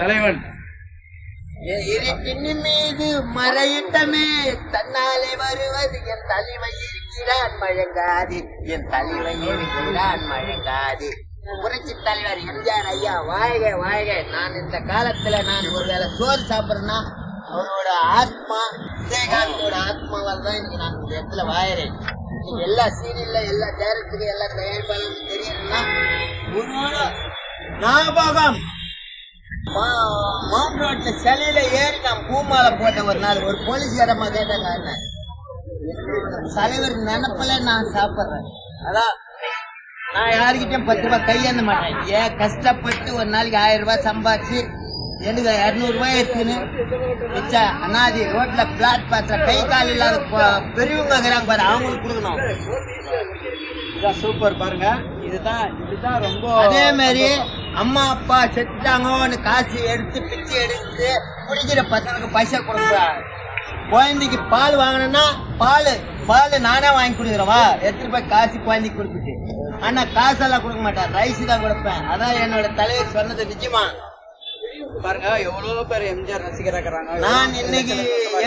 தலைவன். இருட்டின் மீது மறையிட்டமே தன்னாலே வருவது என் தலைவன் இருக்கிறான் மழங்காது என் தலைவன் இருக்கிறான் மழங்காது புரட்சி தலைவர் எம்ஜிஆர் ஐயா வாழ்க வாழ்க. நான் இந்த காலத்துல நான் ஒருவேளை சோறு சாப்பிடுறேன்னா அவரோட ஆத்மா விஜயகாந்தோட ஆத்மாவால் தான் இன்னைக்கு நான் இந்த இடத்துல இன்னைக்கு எல்லா சீரியல்ல எல்லா டேரக்டருக்கு எல்லா தயாரிப்பாளரும் தெரியணும்னா உன்னோட ஞாபகம். மவுண்ட் ரோட்ல சிலையில ஏறி நான் பூமாலை போட்ட ஒரு நாள். ஒரு போலீஸ்காரம்மா கேட்டாங்க என்ன? தலைவர் நினப்புல நான் சாப்பிடுறேன். அதான் நான் யாருக்கிட்டையும் பத்து ரூபாய் கையேந்த மாட்டேன். ஏன் கஷ்டப்பட்டு ஒரு நாளைக்கு ஆயிரம் ரூபாய் சம்பாதிச்சு எனக்கு இரநூறு ரூபாய் எடுத்துன்னு மிச்சா அண்ணாதி ரோட்ல பிளாட் பாத்திர கை கால் இல்லாத பெரியவங்க இருக்கிறாங்க பாரு அவங்களுக்கு கொடுக்கணும். சூப்பர் பாருங்க. இதுதான் இதுதான் ரொம்ப அதே மாதிரி அம்மா அப்பா செத்துட்டாங்கன்னு காசு எடுத்து பிச்சை எடுத்து குடிக்கிற பசங்களுக்கு பைசா கொடுக்குறா. குழந்தைக்கு பால் வாங்கணும்னா பால் பால் நானே வாங்கி கொடுக்குறவா எடுத்துட்டு போய் காசு குழந்தைக்கு கொடுத்துட்டு. ஆனா காசெல்லாம் கொடுக்க மாட்டேன் ரைஸ் தான் கொடுப்பேன். அதான் என்னோட தலைவர் சொன்னது நிஜமா. பாருங்க எவ்வளவு பேர் எம்ஜிஆர் ரசிகரா இருக்கிறாங்க நான் இன்னைக்கு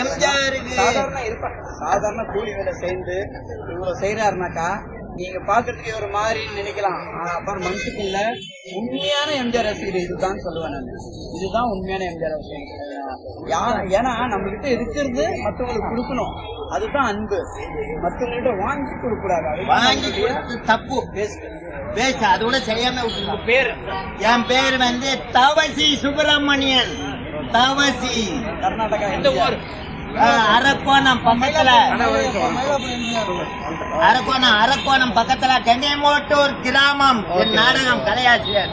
எம்ஜிஆருக்கு சாதாரண இருப்பேன். சாதாரண கூலி வேலை செய்து இவ்வளவு செய்யறாருனாக்கா நீங்க பாக்குறதுக்கு ஒரு மாதிரி நினைக்கலாம். அப்புறம் மனசுக்குள்ள உண்மையான எம்ஜிஆர் ரசிகர் இதுதான் சொல்லுவேன் நான். இதுதான் உண்மையான எம்ஜிஆர் ரசிகர். ஏன்னா நம்ம கிட்ட இருக்கிறது மத்தவங்களுக்கு கொடுக்கணும். அதுதான் அன்பு. மத்தவங்கள்ட்ட வாங்கி கொடுக்க கூடாது அது வாங்கி கொடுத்து தப்பு. பேச அது கூட செய்யாம பேர். என் பேர் வந்து தவசி சுப்பிரமணியன். தவசி. கர்நாடகா எந்த ஊர். அரக்கோணம் பக்கத்துல. அரக்கோணம் அரக்கோணம் பக்கத்துல கன்னியமோட்டூர் கிராமம். நாடகம் கலையாசிரியர்.